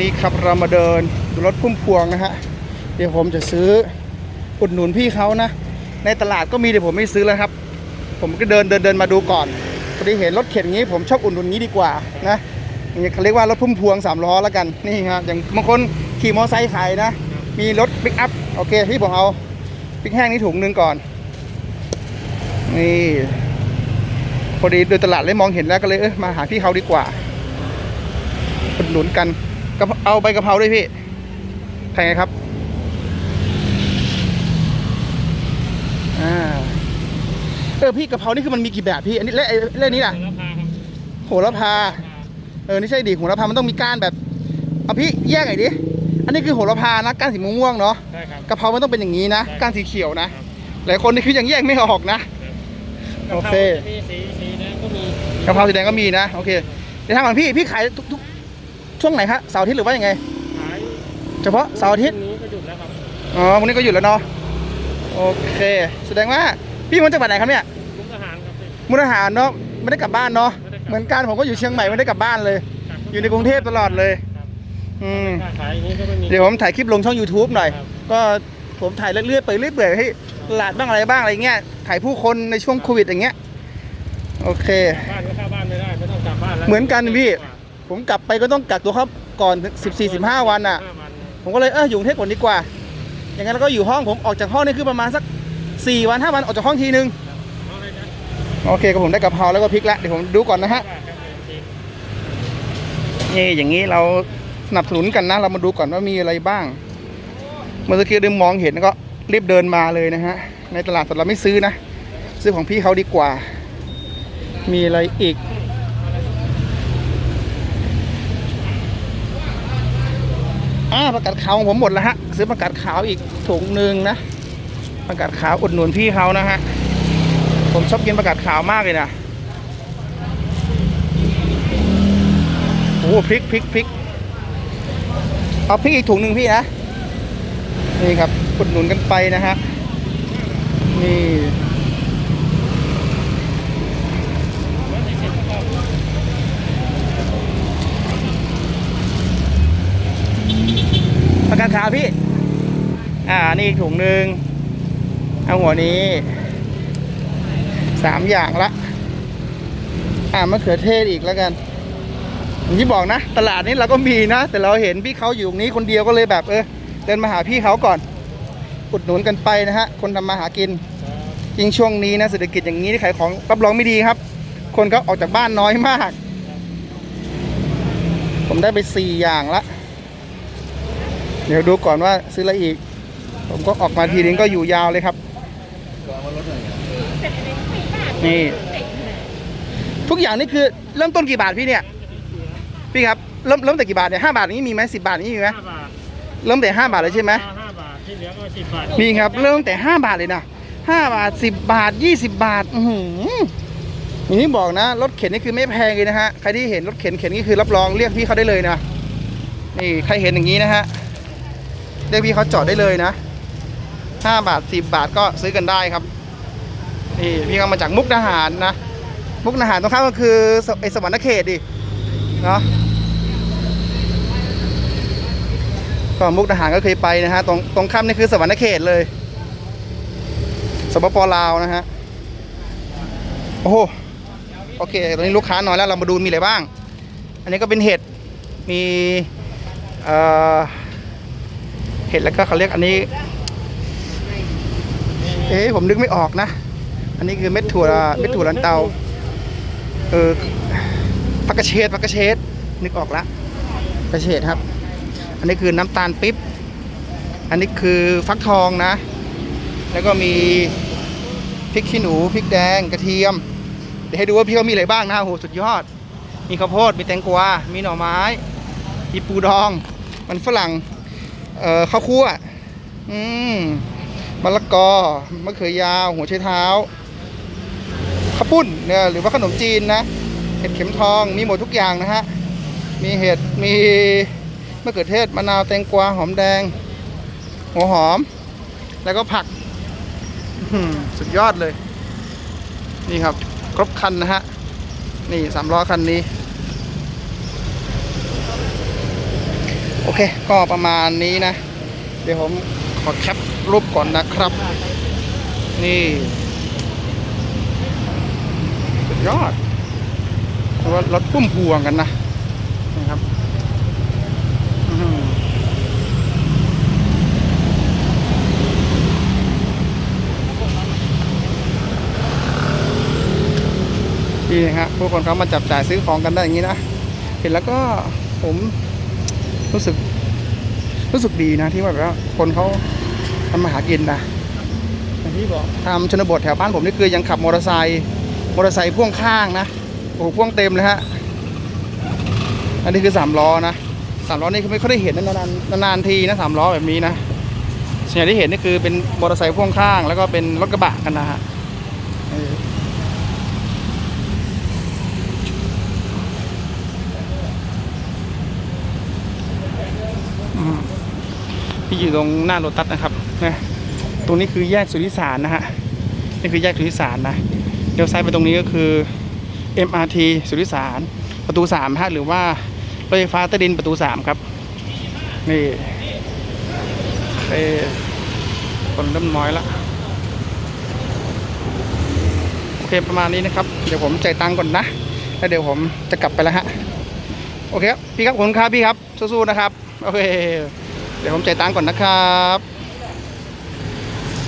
นี้ครับเรามาเดินดูรถพุ่มพวงนะฮะ เดี๋ยวผมจะซื้ออุดหนุนพี่เขานะ ในตลาดก็มีแต่ผมไม่ซื้อแล้วครับ ผมก็เดินเดินเดินมาดูก่อนพอดีเห็นรถเข็นงี้ผมชอบอุดหนุนนี้ดีกว่านะอย่างนี้เขาเรียกว่ารถพุ่มพวงสามล้อแล้วกันนี่ครับอย่างบางคนขี่มอเตอร์ไซค์ขายนะ มีรถปิกอัพโอเคพี่ผมเอาพริกแห้งนี่ถุงหนึ่งก่อน นี่พอดีเดินตลาดเลยมองเห็นแล้วก็เลยเออมาหาพี่เขาดีกว่าอุดหนุนกัน กะเพราเอาใบกะเพราด้วยพี่ใครไงครับอ่าเออพี่กะเพรานี่คือมันมีกี่แบบพี่อันนี้และไอ้เล่นนี้ล่ะราคาครับโหระพาเออนี่ใช่ดิโหระพามันต้องมีก้านแบบเอาพี่แยกหน่อยดิอันนี้คือโหระพานะก้านสีม่วงๆเนาะใช่ครับกะเพรามันต้องเป็นอย่างนี้นะใช่ก้านสีเขียวนะครับหลายคนนี่คือยังแยกไม่ออกนะโอเคกะพราจะมีสีสีแดงก็มีกะเพราสีแดงก็มีนะโอเคเดี๋ยวทางก่อนพี่พี่ขายทุกทุก ช่วงไหนครับเสาร์อาทิตย์หรือว่ายังไง ขายเฉพาะเสาร์อาทิตย์พรุ่งนี้ก็หยุดแล้วครับอ๋อวันนี้ก็หยุดแล้วเนาะ โอเค แสดงว่าพี่มาจากจังหวัดไหนครับเนี่ย มุกทหารครับพี่มุกดาหารเนาะไม่ได้กลับบ้านเนาะไม่ได้กลับเหมือนกันผมก็อยู่เชียงใหม่ไม่ได้กลับบ้านเลย ครับอยู่ในกรุงเทพตลอดเลย ครับอืม ถ้าขายอย่างนี้ก็ไม่มี เดี๋ยวผมถ่ายคลิปลงช่อง YouTube หน่อย ครับ ก็ผมถ่ายเรื่อยๆไปเรื่อยเปื่อยให้ตลาดบ้างอะไรบ้างอะไรเงี้ย ถ่ายผู้คนในช่วงโควิดอย่างเงี้ย โอเค บ้านก็เข้าบ้านไม่ได้ไม่ต้องกลับบ้านแล้วเหมือนกันพี่ ผมกลับไปก็ต้องกักตัวครับก่อน 14 15 วันอะห้าวันผมก็เลยเอออยู่กรุงเทพก่อนดีกว่า อย่างนั้นแล้วก็อยู่ห้องผมออกจากห้องนี่คือประมาณสัก 4 วัน 5 วันออกจากห้องทีนึงเอาเลยนะโอเคก็ผมได้กะเพราแล้วก็พริกแล้วเดี๋ยวผมดูก่อนนะฮะว่าครับจริงนี่อย่างนี้เราสนับสนุนกันนะ เรามาดูก่อนว่ามีอะไรบ้าง เมื่อสักครู่ได้มองเห็นก็รีบเดินมาเลยนะฮะ ในตลาดสดเราไม่ซื้อนะ ซื้อของพี่เขาดีกว่า มีอะไรอีก อ่าประกาศขาวของผมหมดแล้วฮะ ซื้อประกาศขาวอีกถุงหนึ่งนะประกาศขาวอุดหนุนพี่เขานะฮะ ผมชอบกินประกาศขาวมากเลยนะโอ้พริกพริกพริกเอาพริกอีกถุงหนึ่งพี่นะ นี่ครับอุดหนุนกันไปนะฮะ นี่ ประกาพี่ อ่า นี่อีกถุงหนึ่งเอาหัวนี้สามอย่างละ อ่ามะเขือเทศอีกแล้วกันอย่างที่บอกนะ ตลาดนี้เราก็มีนะ แต่เราเห็นพี่เขาอยู่ตรงนี้คนเดียวก็เลยแบบเออเดินมาหาพี่เขาก่อนอุดหนุนกันไปนะฮะ คนทำมาหากินยิ่งช่วงนี้นะเศรษฐกิจอย่างนี้ที่ขายของรับรองไม่ดีครับ คนก็ออกจากบ้านน้อยมาก ผมได้ไปสี่อย่างละ เดี๋ยวดูก่อนว่าซื้ออะไรอีก ผมก็ออกมาทีนึงก็อยู่ยาวเลยครับ นี่ ทุกอย่างนี่คือเริ่มต้นกี่บาทพี่เนี่ย พี่ครับเริ่มเริ่มแต่กี่บาทเนี่ยห้าบาทนี้มีไหมสิบาทนี้มีไหมห้าบาทเริ่มแต่ห้าบาทเลยใช่ไหมห้าบาทที่เหลือก็สิบบาทมีครับเริ่มแต่ห้าบาทเลยนะห้าบาทสิบบาทยี่สิบบาท อือหืออย่างที่บอกนะรถเข็นนี่คือไม่แพงเลยนะฮะใครที่เห็นรถเข็นเข็นนี่คือรับรองเรียกพี่เขาได้เลยนะนี่ใครเห็นอย่างนี้นะฮะ เรียกพี่เขาจอดได้เลยนะห้าบาทสิบบาทก็ซื้อกันได้ครับนี่พี่เขามาจากมุกดาหารนะ มุกดาหารตรงข้ามก็คือไอสวรรค์เขตดิเนาะก็มุกดาหารก็เคยไปนะฮะตรงตรงข้ามนี่คือสวรรค์เขตเลยสปปลาวนะฮะโอ้โหโอเคตอนนี้ลูกค้าน้อยแล้วเรามาดูมีอะไรบ้าง อันนี้ก็เป็นเห็ดมีเอ่อ เห็ดแล้วก็เขาเรียกอันนี้ เอ๊ะผมนึกไม่ออกนะ อันนี้คือเม็ดถั่วเม็ดถั่วลันเตา เออผักกระเฉดผักกระเฉดนึกออกละกระเฉดครับ อันนี้คือน้ำตาลปิ๊บ อันนี้คือฟักทองนะ แล้วก็มีพริกขี้หนูพริกแดงกระเทียม เดี๋ยวให้ดูว่าพี่เขามีอะไรบ้างนะโหสุดยอด มีข้าวโพดมีแตงกวา มีหน่อไม้ มีปูดอง มันฝรั่ง เอ่อข้าวคั่วอืมมะละกอมะเขือยาว หัวไชเท้าข้าวปุ้นเนี่ยหรือว่าขนมจีนนะ เห็ดเข็มทองมีหมดทุกอย่างนะฮะ มีเห็ดมีมะเขือเทศมะนาวแตงกวาหอมแดง หัวหอม แล้วก็ผักสุดยอดเลย นี่ครับ ครบคันนะฮะ นี่สามล้อคันนี้ โอเค ก็ประมาณนี้นะ เดี๋ยวผมขอแคปรูปก่อนนะครับ นี่สุดยอดเพราะว่ารถพุ่มพวงกันนะนะครับนี่นะฮะผู้คนเขามาจับจ่ายซื้อของกันได้อย่างนี้นะ เห็นแล้วก็ผม รู้สึก รู้สึกดีนะที่ว่าแบบว่าคนเขาทำมาหากินนะอย่างที่บอกทำชนบทแถวบ้านผมนี่คือยังขับมอเตอร์ไซค์มอเตอร์ไซค์พ่วงข้างนะโอ้โหพ่วงเต็มเลยฮะอันนี้คือสามล้อนะสามล้อนี่คือไม่ค่อยได้เห็นนะนานๆนานๆทีนะสามล้อแบบนี้นะส่วนใหญ่ที่เห็นนี่คือเป็นมอเตอร์ไซค์พ่วงข้าง แล้วก็เป็นรถกระบะกันนะฮะเอออืม ที่อยู่ตรงหน้าโรตัสนะครับนะตรงนี้คือแยกสุริสารนะฮะนี่คือแยกสุริสารนะเดี๋ยวซ้ายไปตรงนี้ก็คือ MRT สุริสารประตู3ฮะหรือว่ารถไฟฟ้าใต้ดินประตู 3 ครับนี่เอคนเริ่มน้อยละโอเคประมาณนี้นะครับ เดี๋ยวผมจ่ายตังค์ก่อนนะ แล้วเดี๋ยวผมจะกลับไปแล้วฮะ โอเคครับ พี่ครับขอบคุณครับพี่ครับสู้ๆนะครับ โอเค เดี๋ยวผมจ่ายตังค์ก่อนนะครับ